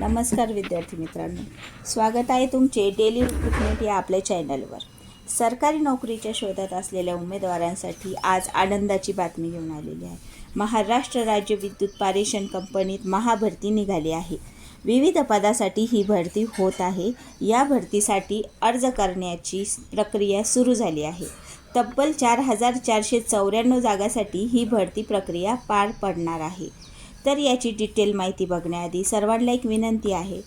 नमस्कार विद्यार्थी मित्रांनो. स्वागत आहे तुमचे डेली रिक्रुटमेंट या आपल्या चॅनलवर सरकारी नोकरीच्या शोधात असलेल्या उमेदवारांसाठी आज आनंदाची बातमी घेऊन आलेली आहे. महाराष्ट्र राज्य विद्युत पारेषण कंपनीत महाभरती निघाली आहे. विविध पदासाठी ही भरती होत आहे. या भरतीसाठी अर्ज करण्याची प्रक्रिया सुरू झाली आहे. तब्बल चार हजार चारशे चौऱ्याण्णव जागासाठी ही भरती प्रक्रिया पार पडणार आहे. तर याची डिटेल माहिती बघण्याआधी सर्वांना एक विनंती आहे.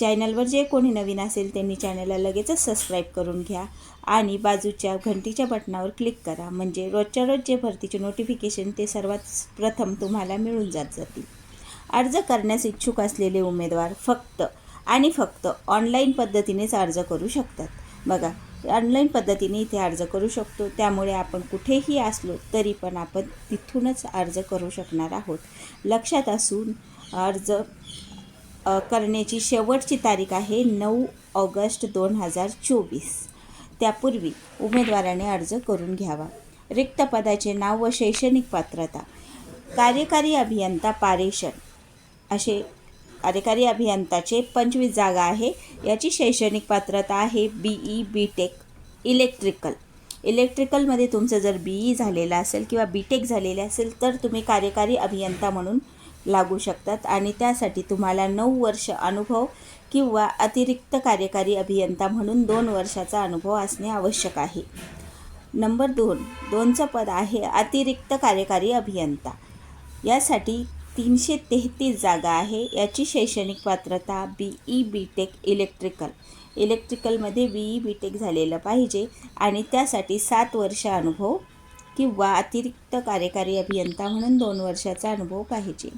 चॅनलवर जे कोणी नवीन असेल त्यांनी चॅनलला लगेचच सबस्क्राईब करून घ्या आणि बाजूच्या घंटीच्या बटनावर क्लिक करा. म्हणजे रोजच्या रोज जे भरतीचे नोटिफिकेशन ते सर्वात प्रथम तुम्हाला मिळून जात जातील. अर्ज करण्यास इच्छुक असलेले उमेदवार फक्त आणि फक्त ऑनलाईन पद्धतीनेच अर्ज करू शकतात. बघा ऑनलाईन पद्धतीने इथे अर्ज करू शकतो. त्यामुळे आपण कुठेही असलो तरी पण आपण तिथूनच अर्ज करू शकणार आहोत. लक्षात असून अर्ज करण्याची शेवटची तारीख आहे नऊ ऑगस्ट दोन हजार चोवीस. त्यापूर्वी उमेदवाराने अर्ज करून घ्यावा. रिक्त पदाचे नाव व शैक्षणिक पात्रता कार्यकारी अभियंता पारेषण असे कार्यकारी अभियंताचे पंचवीस जागा आहे. याची शैक्षणिक पात्रता आहे B E B tech electrical. इलेक्ट्रिकलमध्ये तुमचं जर बी ई झालेलं असेल किंवा बी टेक झालेले असेल तर तुम्ही कार्यकारी अभियंता म्हणून लागू शकतात आणि त्यासाठी तुम्हाला नऊ वर्ष अनुभव किंवा अतिरिक्त कार्यकारी अभियंता म्हणून दोन वर्षाचा अनुभव असणे आवश्यक आहे. नंबर दोन दोनचं पद आहे अतिरिक्त कार्यकारी अभियंता. यासाठी तीनशे तेहतीस जागा आहे. याची शैक्षणिक पात्रता B E B tech electrical इलेक्ट्रिकलमध्ये B E B tech झालेलं पाहिजे आणि त्यासाठी सात वर्ष अनुभव किंवा अतिरिक्त कार्यकारी अभियंता म्हणून दोन वर्षाचा अनुभव पाहिजे.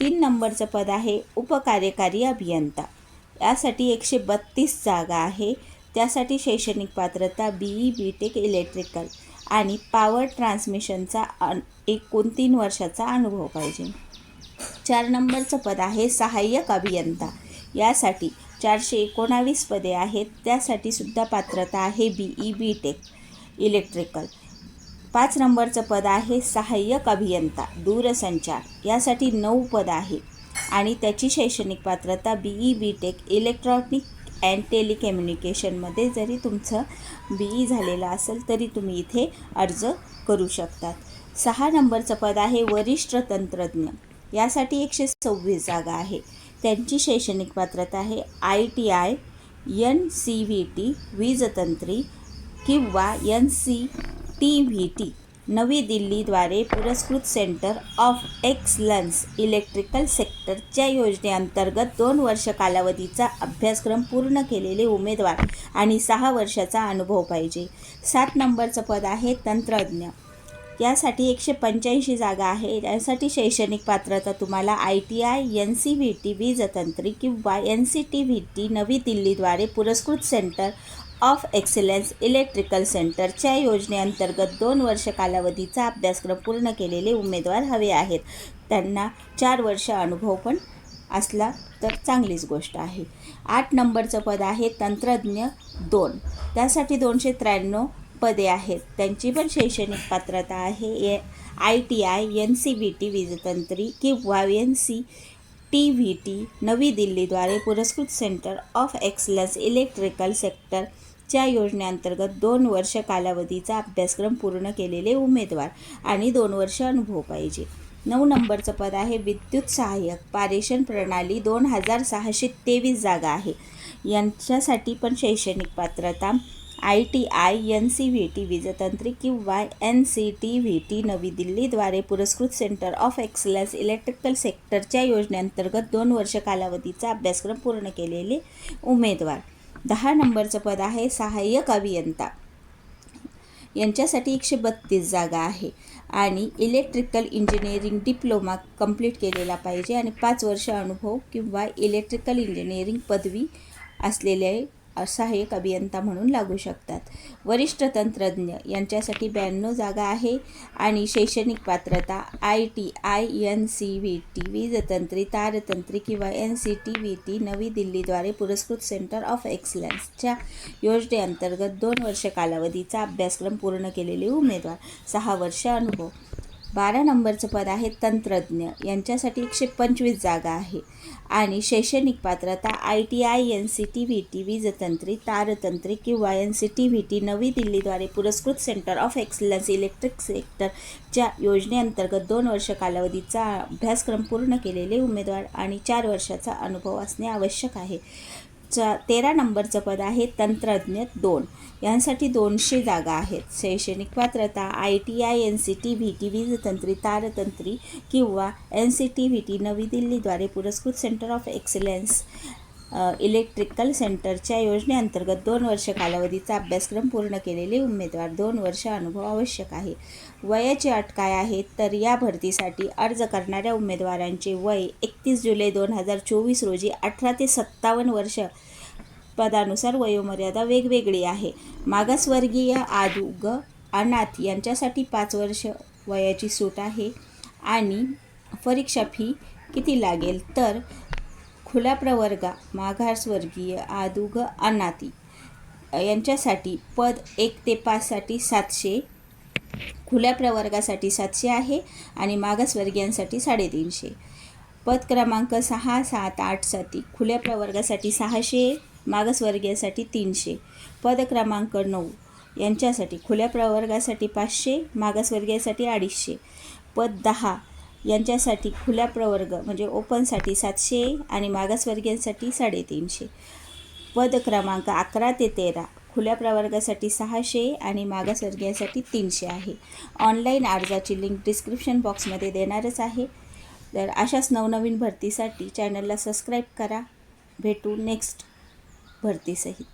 तीन नंबरचं पद आहे उपकार्यकारी अभियंता. यासाठी एकशे बत्तीस जागा आहे. त्यासाठी शैक्षणिक पात्रता B E B tech electrical आणि पॉवर ट्रान्समिशनचा अन एकूण तीन वर्षाचा अनुभव पाहिजे. चार नंबरचं पद आहे सहाय्यक अभियंता. यासाठी चारशे एकोणावीस पदे आहेत. त्यासाठी सुद्धा पात्रता आहे B E B tech electrical पाच नंबरचं पद आहे सहाय्यक अभियंता दूरसंचार. यासाठी नऊ पद आहे. आणि त्याची शैक्षणिक पात्रता B E B tech electronic and टेलिकम्युनिकेशनमध्ये जरी तुमचं बी ई झालेलं असेल तरी तुम्ही इथे अर्ज करू शकतात. सहा नंबरचं पद आहे वरिष्ठ तंत्रज्ञ. यासाठी एकशे सव्वीस जागा आहे. त्यांची शैक्षणिक पात्रता आहे I T I N C V T वीजतंत्री किंवा N C T V T. नवी दिल्लीद्वारे पुरस्कृत सेंटर ऑफ एक्सलन्स इलेक्ट्रिकल सेक्टरच्या योजनेअंतर्गत दोन वर्ष कालावधीचा अभ्यासक्रम पूर्ण केलेले उमेदवार आणि सहा वर्षाचा अनुभव पाहिजे. सात नंबरचं पद आहे तंत्रज्ञ. यासाठी एकशे पंच्याऐंशी जागा आहे यासाठी शैक्षणिक पात्रता तुम्हाला I T I N C V T वीजतंत्री किंवा N C T V T नवी दिल्लीद्वारे पुरस्कृत सेंटर ऑफ एक्सलन्स इलेक्ट्रिकल सेंटरच्या योजनेअंतर्गत दोन वर्ष कालावधीचा अभ्यासक्रम पूर्ण केलेले उमेदवार हवे आहेत. त्यांना चार वर्ष अनुभव पण असला तर चांगलीच गोष्ट आहे. आठ नंबरचं पद आहे तंत्रज्ञ दोन. त्यासाठी दोनशे त्र्याण्णव पदे आहेत. त्यांची पण शैक्षणिक पात्रता आहे. A I T I N C B T वीजतंत्री किंवा N C T V T नवी दिल्लीद्वारे पुरस्कृत सेंटर ऑफ एक्सलन्स इलेक्ट्रिकल सेक्टरच्या योजनेअंतर्गत दोन वर्ष कालावधीचा अभ्यासक्रम पूर्ण केलेले उमेदवार आणि दोन वर्ष अनुभव पाहिजे. नऊ नंबरचं पद आहे विद्युत सहाय्यक. पारेषण प्रणाली दोन हजार सहाशे तेवीस जागा आहे. यांच्यासाठी पण शैक्षणिक पात्रता I T I N C V T वीजतंत्री किंवा N C T V T नवी दिल्लीद्वारे पुरस्कृत सेंटर ऑफ एक्सलन्स इलेक्ट्रिकल सेक्टरच्या योजनेअंतर्गत दोन वर्ष कालावधीचा अभ्यासक्रम पूर्ण केलेले उमेदवार. दहा नंबरचं पद आहे सहाय्यक अभियंता. यांच्यासाठी एकशे बत्तीस जागा आहे आणि इलेक्ट्रिकल इंजिनिअरिंग डिप्लोमा कंप्लीट केलेला पाहिजे आणि पाच वर्ष अनुभव किंवा इलेक्ट्रिकल इंजिनिअरिंग पदवी असलेले सहाय्यक अभियंता म्हणून लागू शकतात. वरिष्ठ तंत्रज्ञ यांच्यासाठी ब्याण्णव जागा आहे आणि शैक्षणिक पात्रता I T I N C V T वीजतंत्री तारतंत्री किंवा N C T V T नवी दिल्लीद्वारे पुरस्कृत सेंटर ऑफ एक्सलन्सच्या योजनेअंतर्गत दोन वर्ष कालावधीचा अभ्यासक्रम पूर्ण केलेले उमेदवार सहा वर्ष अनुभव. बारा नंबरचं पद आहे तंत्रज्ञ. यांच्यासाठी एकशे पंचवीस जागा आहे. आणि शैक्षणिक पात्रता I T I N C T V T वीजतंत्री तारतंत्री किंवा N C T V T नवी दिल्लीद्वारे पुरस्कृत सेंटर ऑफ एक्सलन्स इलेक्ट्रिक सेक्टरच्या योजनेअंतर्गत दोन वर्ष कालावधीचा अभ्यासक्रम पूर्ण केलेले उमेदवार आणि चार वर्षाचा अनुभव असणे आवश्यक आहे. चा तेरा नंबरचं पद आहे तंत्रज्ञ दोन. यांसाठी दोनशे जागा आहेत. शैक्षणिक पात्रता I T I N C T V T वीजतंत्री तारतंत्री किंवा N C T V T नवी दिल्लीद्वारे पुरस्कृत सेंटर ऑफ एक्सलन्स इलेक्ट्रिकल सेंटरच्या योजनेअंतर्गत दोन वर्ष कालावधीचा अभ्यासक्रम पूर्ण केलेले उमेदवार दोन वर्ष अनुभव आवश्यक आहे. वयाची अट काय आहे? तर या भरतीसाठी अर्ज करणाऱ्या उमेदवारांचे वय एकतीस जुलै दोन हजार चोवीस रोजी अठरा ते सत्तावन्न वर्ष पदानुसार वयोमर्यादा वेगवेगळी आहे. मागासवर्गीय आदुग अनाथ यांच्यासाठी पाच वर्ष वयाची सूट आहे आणि परीक्षा फी किती लागेल? तर खुल्या प्रवर्गा मागासवर्गीय आदुग अनाती यांच्यासाठी पद एक ते पाचसाठी सातशे खुल्या प्रवर्गासाठी सातशे आहे आणि मागासवर्गीयांसाठी साडेतीनशे. पद क्रमांक सहा सात आठसाठी खुल्या प्रवर्गासाठी सहाशे मागासवर्गीयासाठी तीनशे. पद क्रमांक नऊ यांच्यासाठी खुल्या प्रवर्गासाठी पाचशे मागासवर्गीयासाठी अडीचशे. पद दहा यांच्यासाठी खुल्या प्रवर्ग म्हणजे ओपनसाठी सातशे आणि मागासवर्गीयांसाठी साडेतीनशे. पद क्रमांक अकरा ते तेरा खुल्या प्रवर्गासाठी सहाशे आणि मागासवर्गीयांसाठी तीनशे आहे. ऑनलाईन अर्जाची लिंक डिस्क्रिप्शन बॉक्समध्ये देणारच आहे. तर अशाच नवनवीन भरतीसाठी चॅनलला सबस्क्राईब करा. भेटू नेक्स्ट भरतीसहित.